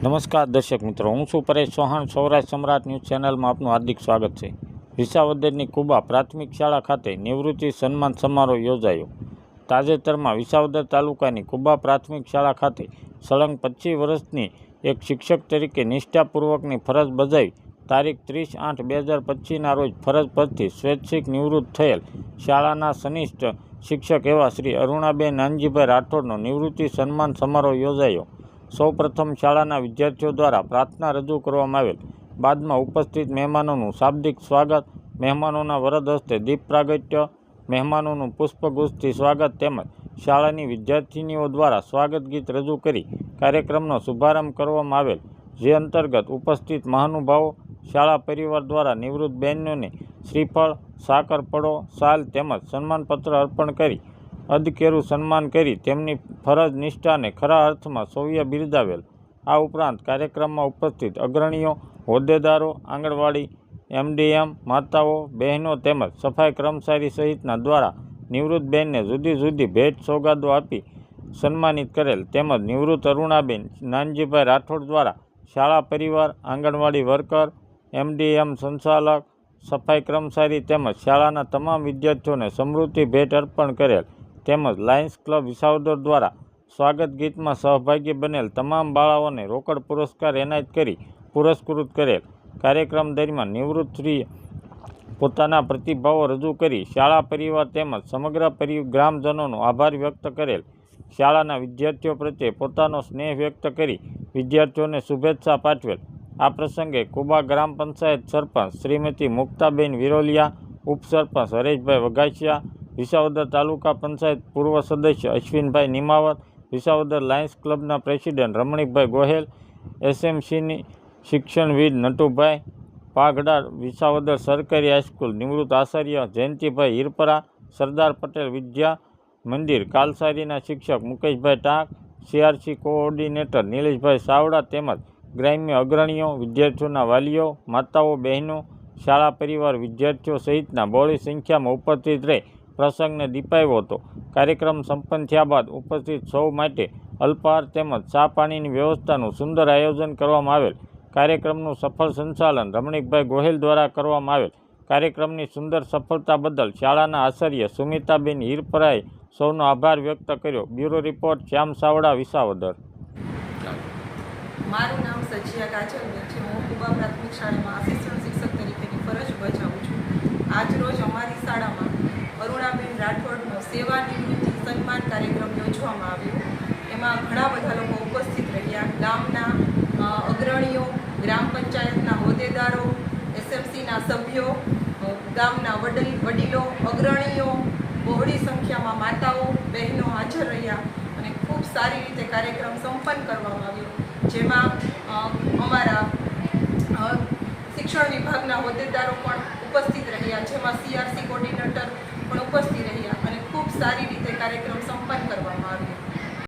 નમસ્કાર દર્શક મિત્રો, હું છું પરેશ ચૌહાણ, સૌરાષ્ટ્ર સમ્રાટ ન્યૂઝ ચેનલમાં આપનું હાર્દિક સ્વાગત છે. વિસાવદરની કુબા પ્રાથમિક શાળા ખાતે નિવૃત્તિ સન્માન સમારોહ યોજાયો. તાજેતરમાં વિસાવદર તાલુકાની કુબા પ્રાથમિક શાળા ખાતે સળંગ પચીસ વર્ષની એક શિક્ષક તરીકે નિષ્ઠાપૂર્વકની ફરજ બજાવી તારીખ ત્રીસ આઠ બે હજાર પચીસના રોજ ફરજ પરથી સ્વૈચ્છિક નિવૃત્ત થયેલ શાળાના સનિષ્ઠ શિક્ષક એવા શ્રી અરુણાબેન નાનજીભાઈ રાઠોડનો નિવૃત્તિ સન્માન સમારોહ યોજાયો. સૌપ્રથમ શાળાના વિદ્યાર્થીઓ દ્વારા પ્રાર્થના રજૂ કરવામાં આવેલ. બાદમાં ઉપસ્થિત મહેમાનોનું શાબ્દિક સ્વાગત, મહેમાનોના વરદ હસ્તે દીપ પ્રાગટ્ય, મહેમાનોનું પુષ્પગુચ્છથી સ્વાગત તેમજ શાળાની વિદ્યાર્થિનીઓ દ્વારા સ્વાગત ગીત રજૂ કરી કાર્યક્રમનો શુભારંભ કરવામાં આવેલ. જે અંતર્ગત ઉપસ્થિત મહાનુભાવો, શાળા પરિવાર દ્વારા નિવૃત્ત બહેનોને શ્રીફળ સાકરપડો શાલ તેમજ સન્માનપત્ર અર્પણ કરી અધકેરું સન્માન કરી તેમની ફરજ નિષ્ઠાને ખરા અર્થમાં સૌએ બિરદાવેલ. આ ઉપરાંત કાર્યક્રમમાં ઉપસ્થિત અગ્રણીઓ, હોદ્દેદારો, આંગણવાડી, એમડીએમ, માતાઓ, બહેનો તેમજ સફાઈ કર્મચારી સહિતના દ્વારા નિવૃત્ત બહેનને જુદી જુદી ભેટ સોગાદો આપી સન્માનિત કરેલ તેમજ નિવૃત્ત અરુણાબેન, નાનજીભાઈ રાઠોડ દ્વારા શાળા પરિવાર, આંગણવાડી વર્કર, એમડીએમ સંચાલક, સફાઈ કર્મચારી તેમજ શાળાના તમામ વિદ્યાર્થીઓને સમૃદ્ધિ ભેટ અર્પણ કરેલ. તેમજ લાયન્સ ક્લબ વિસાવદર દ્વારા સ્વાગત ગીતમાં સહભાગી બનેલ તમામ બાળાઓને રોકડ પુરસ્કાર એનાયત કરી પુરસ્કૃત કરેલ. કાર્યક્રમ દરમિયાન નિવૃત્તિએ પોતાના પ્રતિભાવો રજૂ કરી શાળા પરિવાર તેમજ સમગ્ર પરિ, ગ્રામજનોનો આભાર વ્યક્ત કરેલ. શાળાના વિદ્યાર્થીઓ પ્રત્યે પોતાનો સ્નેહ વ્યક્ત કરી વિદ્યાર્થીઓને શુભેચ્છા પાઠવેલ. આ પ્રસંગે કુબા ગ્રામ પંચાયત સરપંચ શ્રીમતી મુક્તાબેન વિરોલિયા, ઉપસરપંચ હરેશભાઈ વઘાસિયા વિસાવદર તાલુકા પંચાયત પૂર્વ સદસ્ય અશ્વિનભાઈ નિમાવત, વિસાવદર લાયન્સ ક્લબના પ્રેસિડેન્ટ રમણીકભાઈ ગોહેલ, એસએમસીની શિક્ષણવિદ નટુભાઈ પાઘડા વિસાવદર સરકારી હાઈસ્કૂલ નિવૃત્ત આચાર્ય જયંતિભાઈ હિરપરા, સરદાર પટેલ વિદ્યા મંદિર કાલસારીના શિક્ષક મુકેશભાઈ ટાંક, સીઆરસી કોઓર્ડિનેટર નિલેશભાઈ સાવડા તેમજ ગ્રામ્ય અગ્રણીઓ, વિદ્યાર્થીઓના વાલીઓ, માતાઓ, બહેનો, શાળા પરિવાર વિદ્યાર્થીઓ સહિતના બહોળી સંખ્યામાં ઉપસ્થિત રહી પ્રસંગને દીપાવ્યો હતો. કાર્યક્રમ સંપન્ન થયા બાદ ઉપસ્થિત સૌ માટે અલ્પાહાર તેમજ ચા પાણીની વ્યવસ્થાનું સુંદર આયોજન કરવામાં આવેલ. કાર્યક્રમનું સફળ સંચાલન રમણીકભાઈ ગોહિલ દ્વારા કરવામાં આવેલ. કાર્યક્રમની સુંદર સફળતા બદલ શાળાના આચાર્ય સુમિતાબેન હિરપરાએ સૌનો આભાર વ્યક્ત કર્યો. Bureau report, Shyam Savda, Visavadar. મારું નામ સજિયા કાજલબેન છે. હું કુબા પ્રાથમિક શાળામાં આસિસ્ટન્ટ શિક્ષક તરીકેની ફરજ બજાવું છું. આજ અમારી રાઠોડનો સેવા નિવૃત્તિ સન્માન કાર્યક્રમ યોજવામાં આવ્યો. એમાં ઘણા બધા લોકો ઉપસ્થિત રહ્યા. ગામના અગ્રણીઓ, ગ્રામ પંચાયતના હોદ્દેદારો, એસએમસીના સભ્યો, ગામના વડીલ, વડીલો, અગ્રણીઓ, બહોળી સંખ્યામાં માતાઓ, બહેનો હાજર રહ્યા અને ખૂબ સારી રીતે કાર્યક્રમ સંપન્ન કરવામાં આવ્યો. જેમાં અમારા શિક્ષણ વિભાગના હોદ્દેદારો પણ ઉપસ્થિત રહ્યા. જેમાં સીઆરસી કોર્ડિનેટર પણ ઉપસ્થિત સારી રીતે કાર્યક્રમ